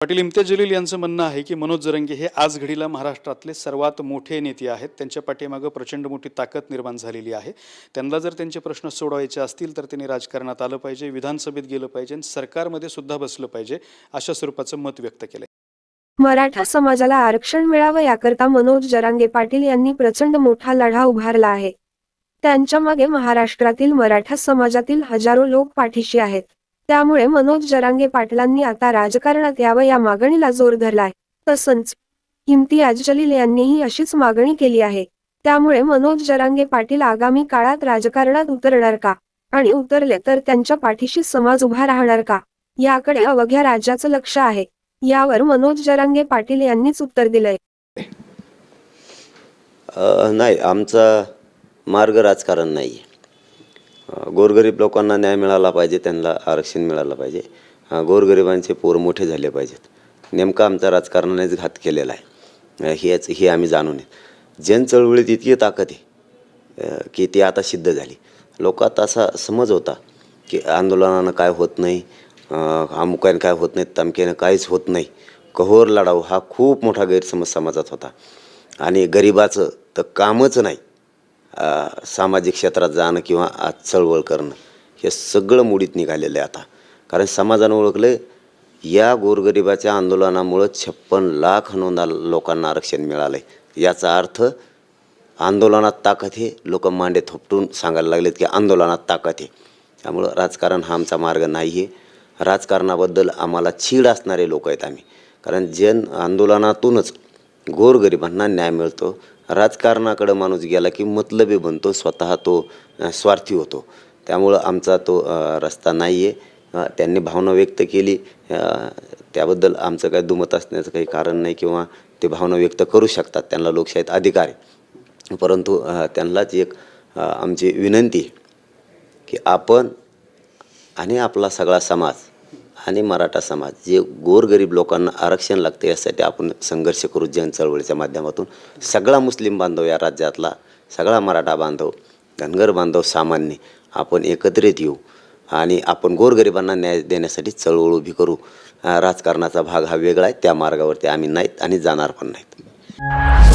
पाटील इम्तियाज जलील यांचं म्हणणं आहे की मनोज जरंगे हे आज घडीला महाराष्ट्रातले सर्वात मोठे नेते आहेत. त्यांच्या पाठीमागं प्रचंड मोठी ताकद निर्माण झालेली आहे. त्यांना जर त्यांचे प्रश्न सोडवायचे असतील तर त्यांनी राजकारणात आलं पाहिजे विधानसभेत गेलं पाहिजे आणि सरकारमध्ये सुद्धा बसलं पाहिजे अशा स्वरूपाचं मत व्यक्त केलं मराठा समाजाला आरक्षण मिळावं याकरता मनोज जरांगे पाटील यांनी प्रचंड मोठा लढा उभारला आहे. त्यांच्या मागे महाराष्ट्रातील मराठा समाजातील हजारो लोक पाठीशी आहेत. त्यामुळे मनोज जरांगे पाटलांनी आता राजकारणात यावं या मागणीला जोर धरलाय. तसंच इम्तियाज जलील यांनीही अशीच मागणी केली आहे. त्यामुळे मनोज जरांगे पाटील आगामी काळात राजकारणात उतरणार का? आणि उतरले तर त्यांच्या पाठीशी समाज उभा राहणार का? याकडे अवघ्या राज्याचं लक्ष आहे. यावर मनोज जरांगे पाटील यांनीच उत्तर दिलंय. नाही आमचा मार्ग राजकारण नाही गोरगरीब लोकांना न्याय मिळाला पाहिजे त्यांना आरक्षण मिळालं पाहिजे. गोरगरिबांचे पोर मोठे झाले पाहिजेत. नेमका आमचा राजकारणानेच घात केलेला आहे. हेच हे आम्ही जाणून आहे जन चळवळीत इतकी ताकद आहे की ती आता सिद्ध झाली. लोकात असा समज होता की आंदोलनानं काय होत नाही अमुकाने काय होत नाही तमक्यानं काहीच होत नाही. कहोर लढाऊ हा खूप मोठा गैरसमज समाजात होता. आणि गरिबाचं तर कामच नाही. सामाजिक क्षेत्रात जाणं किंवा आज चळवळ करणं हे सगळं मुडीत निघालेलं आहे आता. कारण समाजानं ओळखलं या गोरगरिबाच्या आंदोलनामुळं छप्पन लाख नोंदा लोकांना आरक्षण मिळालं आहे याचा अर्थ आंदोलनात ताकद हे लोक मांडे थोपटून सांगायला लागलेत की आंदोलनात ताकद आहे. त्यामुळं राजकारण हा आमचा मार्ग नाही आहे राजकारणाबद्दल आम्हाला चीड असणारे लोक आहेत आम्ही. कारण जन आंदोलनातूनच गोरगरिबांना न्याय मिळतो. राजकारणाकडं माणूस गेला की मतलबी बनतो स्वतः तो स्वार्थी होतो. त्यामुळं आमचा तो रस्ता नाही आहे त्यांनी भावना व्यक्त केली. त्याबद्दल आमचं काही दुमत असण्याचं काही कारण नाही किंवा ते भावना व्यक्त करू शकतात. त्यांना लोकशाहीत अधिकार आहे. परंतु त्यांनाच एक आमची विनंती आहे की आपण आणि आपला सगळा समाज आणि मराठा समाज जे गोरगरीब लोकांना आरक्षण लागतं यासाठी आपण संघर्ष करू जन चळवळीच्या माध्यमातून. सगळा मुस्लिम बांधव या राज्यातला सगळा मराठा बांधव धनगर बांधव सामान्य आपण एकत्रित येऊ आणि आपण गोरगरिबांना न्याय देण्यासाठी चळवळ उभी करू. राजकारणाचा भाग हा वेगळा आहे त्या मार्गावरती आम्ही नाहीत आणि जाणार पण नाहीत.